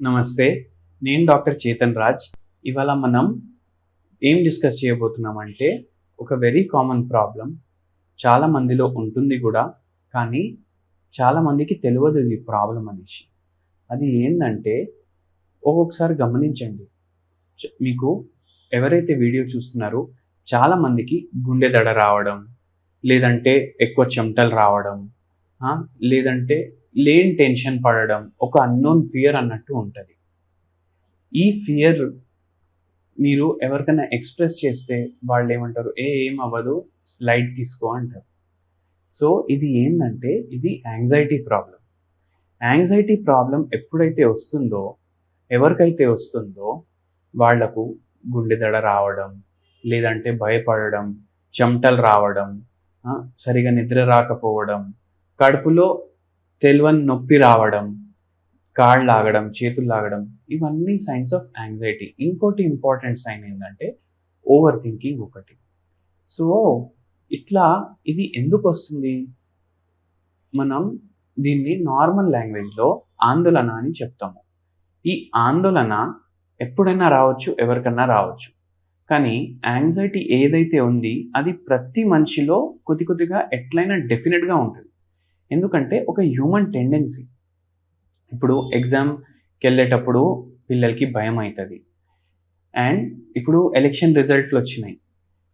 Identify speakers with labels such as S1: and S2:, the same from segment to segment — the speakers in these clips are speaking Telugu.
S1: నమస్తే నేను డాక్టర్ చేతన్ రాజ్. ఇవాళ మనం ఏం డిస్కస్ చేయబోతున్నాం అంటే ఒక వెరీ కామన్ ప్రాబ్లం. చాలా మందిలో ఉంటుంది కూడా కానీ చాలామందికి తెలియదు ఇది ప్రాబ్లం అనేసి. అది ఏంటంటే ఒక్కొక్కసారి గమనించండి. మీకు ఎవరైతే వీడియో చూస్తున్నారో చాలామందికి గుండె దడ రావడం లేదంటే ఎక్కువ చెమటలు రావడం లేదంటే లేని టెన్షన్ పడడం ఒక అన్నోన్ ఫియర్ అన్నట్టు ఉంటుంది. ఈ ఫియర్ మీరు ఎవరికైనా ఎక్స్ప్రెస్ చేస్తే వాళ్ళు ఏమంటారు ఏ ఏం అవ్వదు లైట్ తీసుకో అంటారు. సో ఇది ఏంటంటే ఇది యాంగ్జైటీ ప్రాబ్లం యాంగ్జైటీ ప్రాబ్లం ఎప్పుడైతే వస్తుందో ఎవరికైతే వస్తుందో వాళ్ళకు గుండె దడ రావడం లేదంటే భయపడడం చెమటలు రావడం సరిగా నిద్ర రాకపోవడం కడుపులో తెలియని నొప్పి రావడం కాళ్ళు లాగడం చేతులు లాగడం ఇవన్నీ సైన్స్ ఆఫ్ యాంగ్జైటీ ఇంకోటి ఇంపార్టెంట్ సైన్ ఏంటంటే ఓవర్ థింకింగ్ ఒకటి. సో ఇట్లా ఇది ఎందుకు వస్తుంది? మనం దీన్ని నార్మల్ లాంగ్వేజ్లో ఆందోళన అని చెప్తాము. ఈ ఆందోళన ఎప్పుడైనా రావచ్చు ఎవరికన్నా రావచ్చు. కానీ యాంగ్జైటీ ఏదైతే ఉంది అది ప్రతి మనిషిలో కొద్ది కొద్దిగా ఎట్లయినా డెఫినెట్గా ఉంటుంది. ఎందుకంటే ఒక హ్యూమన్ టెండెన్సీ ఇప్పుడు ఎగ్జామ్కి వెళ్ళేటప్పుడు పిల్లలకి భయం అవుతుంది అండ్ ఇప్పుడు ఎలక్షన్ రిజల్ట్లు వచ్చినాయి.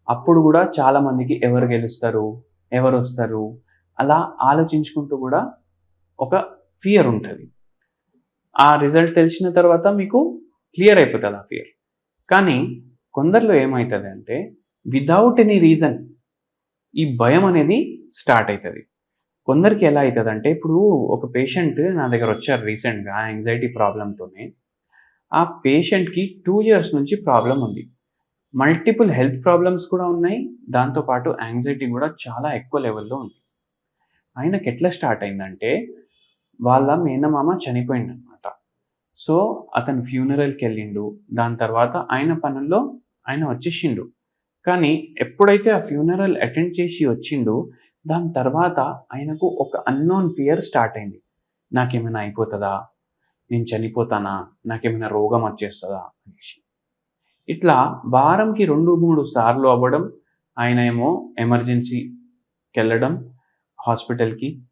S1: అప్పుడు కూడా చాలామందికి ఎవరు గెలుస్తారు ఎవరు వస్తారు అలా ఆలోచించుకుంటూ కూడా ఒక ఫియర్ ఉంటుంది. ఆ రిజల్ట్ తెలిసిన తర్వాత మీకు క్లియర్ అయిపోతుంది ఆ ఫియర్ కానీ కొందరిలో ఏమవుతుంది అంటే వితౌట్ ఎనీ రీజన్ ఈ భయం అనేది స్టార్ట్ అవుతుంది కొందరికి ఎలా అవుతుంది అంటే ఇప్పుడు ఒక పేషెంట్ నా దగ్గర వచ్చారు రీసెంట్గా యాంగ్జైటీ ప్రాబ్లంతోనే ఆ పేషెంట్కి టూ ఇయర్స్ నుంచి ప్రాబ్లం ఉంది. మల్టిపుల్ హెల్త్ ప్రాబ్లమ్స్ కూడా ఉన్నాయి. దాంతోపాటు యాంగ్జైటీ కూడా చాలా ఎక్కువ లెవెల్లో ఉంది. ఆయనకి ఎట్లా స్టార్ట్ అయిందంటే వాళ్ళ మేనమామ చనిపోయిందనమాట సో అతను ఫ్యూనరల్కి వెళ్ళిండు. దాని తర్వాత ఆయన పనుల్లో ఆయన వచ్చేసిండు. కానీ ఎప్పుడైతే ఆ ఫ్యూనరల్ అటెండ్ చేసి వచ్చిండో దాని తర్వాత ఆయనకు ఒక అన్నోన్ ఫియర్ స్టార్ట్ అయింది. నాకేమైనా అయిపోతుందా? నేను చనిపోతానా? నాకేమైనా రోగం వచ్చేస్తుందా? అనేసి. ఇట్లా వారంకి రెండు మూడు సార్లు అవ్వడం ఆయన ఏమో ఎమర్జెన్సీకి వెళ్ళడం హాస్పిటల్కి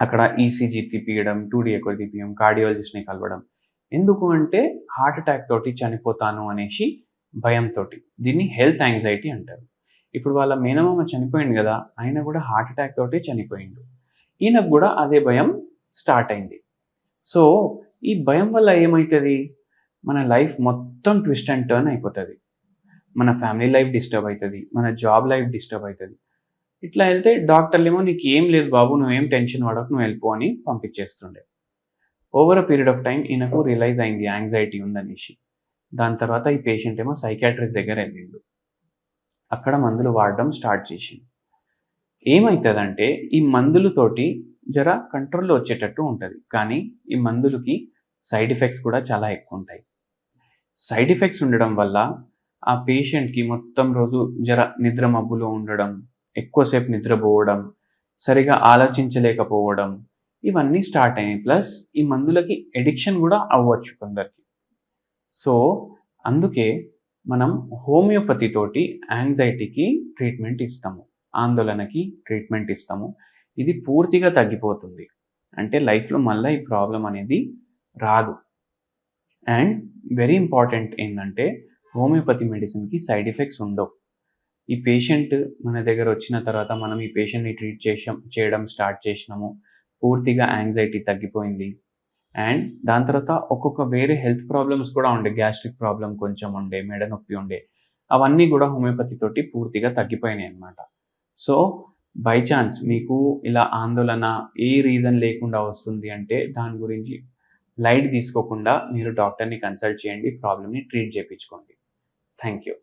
S1: అక్కడ ఈసీజీ తీపియడం టూ ఎక్కువ తీపియడం కార్డియాలజిస్ట్ని కలవడం. ఎందుకు అంటే హార్ట్ అటాక్ తోటి చనిపోతాను అనేసి భయంతో దీన్ని హెల్త్ యాంగ్జైటీ అంటారు. ఇప్పుడు వాళ్ళ మేనమామ చనిపోయింది కదా ఆయన కూడా హార్ట్ అటాక్ తోటి చనిపోయిండు. ఈయనకు కూడా అదే భయం స్టార్ట్ అయింది. సో ఈ భయం వల్ల ఏమవుతుంది మన లైఫ్ మొత్తం ట్విస్ట్ అండ్ టర్న్ అయిపోతుంది. మన ఫ్యామిలీ లైఫ్ డిస్టర్బ్ అవుతుంది మన జాబ్ లైఫ్ డిస్టర్బ్ అవుతుంది ఇట్లా వెళ్తే డాక్టర్లు ఏమో నీకు ఏం లేదు బాబు నువ్వేం టెన్షన్ పడకు నువ్వు వెళ్ళిపో అని పంపించేస్తుండే. Over a period of time ఈయనకు రియలైజ్ అయింది యాంగ్జైటీ ఉందనేసి. దాని తర్వాత ఈ పేషెంట్ ఏమో సైకాట్రిస్ట్ దగ్గర వెళ్ళిండు. అక్కడ మందులు వాడడం స్టార్ట్ చేసింది. ఏమవుతుందంటే ఈ మందులతోటి జర కంట్రోల్లో వచ్చేటట్టు ఉంటుంది. కానీ ఈ మందులకి సైడ్ ఎఫెక్ట్స్ కూడా చాలా ఎక్కువ ఉంటాయి సైడ్ ఎఫెక్ట్స్ ఉండడం వల్ల ఆ పేషెంట్కి మొత్తం రోజు జర నిద్ర మబ్బులో ఉండడం ఎక్కువసేపు నిద్రపోవడం సరిగా ఆలోచించలేకపోవడం ఇవన్నీ స్టార్ట్ అయ్యాయి ప్లస్ ఈ మందులకి ఎడిక్షన్ కూడా అవ్వచ్చు కొందరికి. సో అందుకే మనం హోమియోపతి తోటి యాంగ్జైటీకి ట్రీట్మెంట్ ఇస్తాము. ఆందోళనకి ట్రీట్మెంట్ ఇస్తాము. ఇది పూర్తిగా తగ్గిపోతుంది. అంటే లైఫ్లో మళ్ళీ ఈ ప్రాబ్లం అనేది రాదు. అండ్ వెరీ ఇంపార్టెంట్ ఏంటంటే హోమియోపతి మెడిసిన్కి సైడ్ ఎఫెక్ట్స్ ఉండవు. ఈ పేషెంట్ మన దగ్గర వచ్చిన తర్వాత మనం ఈ పేషెంట్ని ట్రీట్ చేసాం చేయడం స్టార్ట్ చేసినాము. పూర్తిగా యాంగ్జైటీ తగ్గిపోయింది. అండ్ దాని తర్వాత ఒక్కొక్క వేరే హెల్త్ ప్రాబ్లమ్స్ కూడా ఉండే గ్యాస్ట్రిక్ ప్రాబ్లం కొంచెం ఉండే మెడ నొప్పి ఉండే అవన్నీ కూడా హోమియోపతి తోటి పూర్తిగా తగ్గిపోయినాయి అనమాట సో బై ఛాన్స్ మీకు ఇలా ఆందోళన ఏ రీజన్ లేకుండా వస్తుంది అంటే దాని గురించి లైట్ తీసుకోకుండా మీరు డాక్టర్ని కన్సల్ట్ చేయండి ప్రాబ్లమ్ని ట్రీట్ చేయించుకోండి. Thank you